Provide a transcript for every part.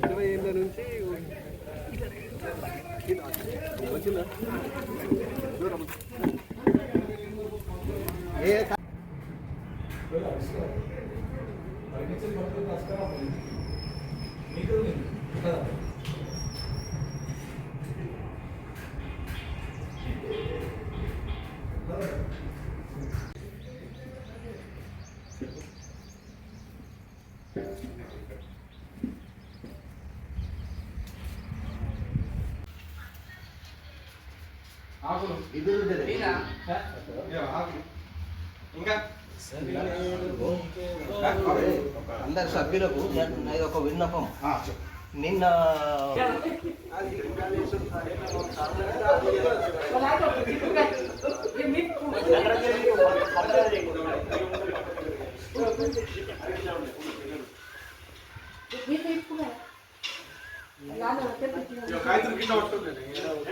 ఇరవై ఏళ్ళ నుంచి మీకు కదా ఇంకా? అందరి సభ్యులకు నాది ఒక విన్నపం. నిన్న కాగితం కింద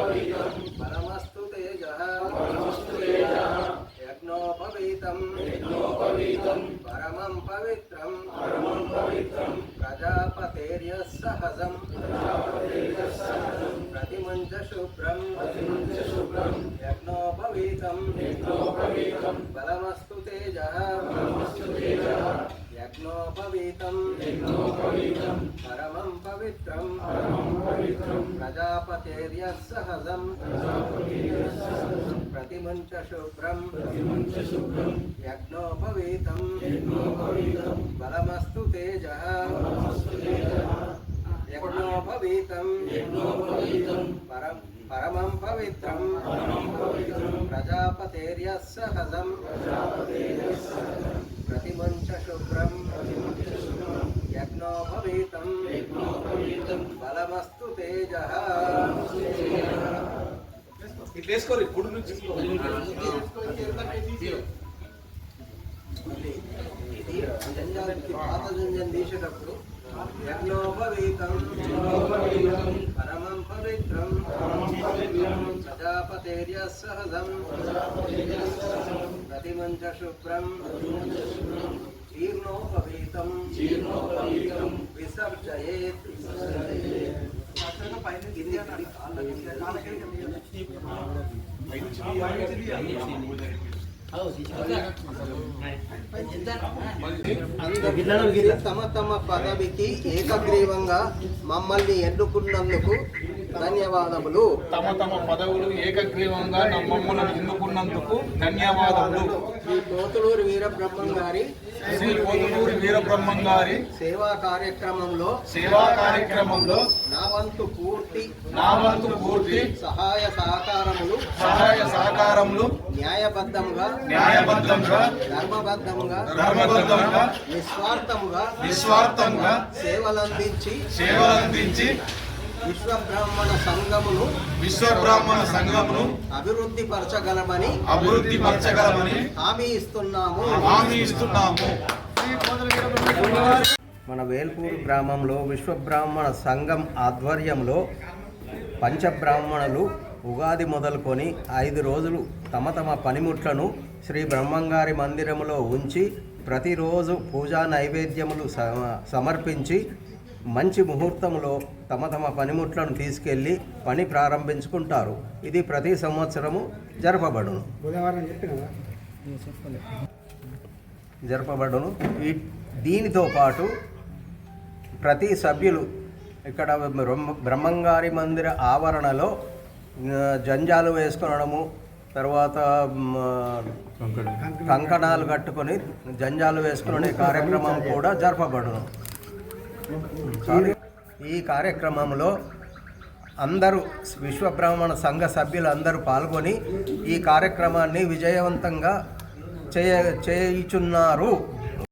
యజ్ఞోపవీతం పరమస్తు తేజః పరమస్తు తేజః యజ్ఞోపవీతం యజ్ఞోపవీతం పరమం పవిత్రం పరమం పవిత్రం యజ్ఞోపవీతం। పరమం పవిత్రం। ప్రజాపతేర్య సహజం ప్రతిమంచ శుభ్రం యజ్ఞోపవీతం। బలమస్తు తేజః। యజ్ఞోపవీతం। పరం పరమం పవిత్రం। ప్రజాపతేర్య సహజం ప్రతిమంచ శుభ్రం యజ్ఞోపవీతం బలమస్తు తేజః. ఇట్లా వేసుకోరు గుడి నుంచి పాత జంజం తీసేటప్పుడు యజ్ఞోపవీతం. పరమం పవిత్రం. ప్రజాపతేర్య సహజం. ప్రతిమంచ శుభ్రం. జీర్ణోపవీతం. జీర్ణోపవీతం విసర్జయేత్ కింది కింది కాళ్ళకి తమ తమ పదవికి ఏకగ్రీవంగా మమ్మల్ని ఎన్నుకున్నందుకు ధన్యవాదములు. తమ తమ పదవులు ఏకగ్రీవంగా నమ్మమ్మలను ఎన్నుకున్నందుకు ధన్యవాదములు. శ్రీ పోతులూరు వీరబ్రహ్మం గారి శ్రీ పోతులూరి వీరబ్రహ్మం గారి సేవా కార్యక్రమంలో సేవా కార్యక్రమంలో నా వంతు పూర్తి నా వంతు పూర్తి సహాయ సహకారములు సహాయ సహకారములు న్యాయబద్ధంగా న్యాయబద్ధంగా ధర్మబద్ధంగా ధర్మబద్ధంగా నిస్వార్థముగా నిస్వార్థంగా సేవలందించి సేవలందించి విశ్వ బ్రాహ్మణ సంఘమును విశ్వ బ్రాహ్మణ సంఘమును అభివృద్ధి పరచగలమని అభివృద్ధి పరచగలమని హామీ ఇస్తున్నాము. హామీ ఇస్తున్నాము. మన వేల్పూర్ గ్రామంలో విశ్వబ్రాహ్మణ సంఘం ఆధ్వర్యంలో పంచబ్రాహ్మణులు ఉగాది మొదలుకొని ఐదు రోజులు తమ తమ పనిముట్లను శ్రీ బ్రహ్మంగారి మందిరములో ఉంచి ప్రతిరోజు పూజా నైవేద్యములు సమ- సమర్పించి మంచి ముహూర్తంలో తమ తమ పనిముట్లను తీసుకెళ్ళి పని ప్రారంభించుకుంటారు. ఇది ప్రతి సంవత్సరము జరపబడును. జరపబడును. ఈ దీనితో పాటు ప్రతి సభ్యులు ఇక్కడ బ్రహ్మ బ్రహ్మంగారి మందిర ఆవరణలో జంజాలు వేసుకొనడము తర్వాత కంకణాలు. కట్టుకొని జంజాలు వేసుకునే కార్యక్రమం కూడా జరపబడును. ఈ కార్యక్రమంలో అందరూ విశ్వబ్రాహ్మణ సంఘ సభ్యులు అందరూ పాల్గొని ఈ కార్యక్రమాన్ని విజయవంతంగా చేయ చేయుచున్నారు.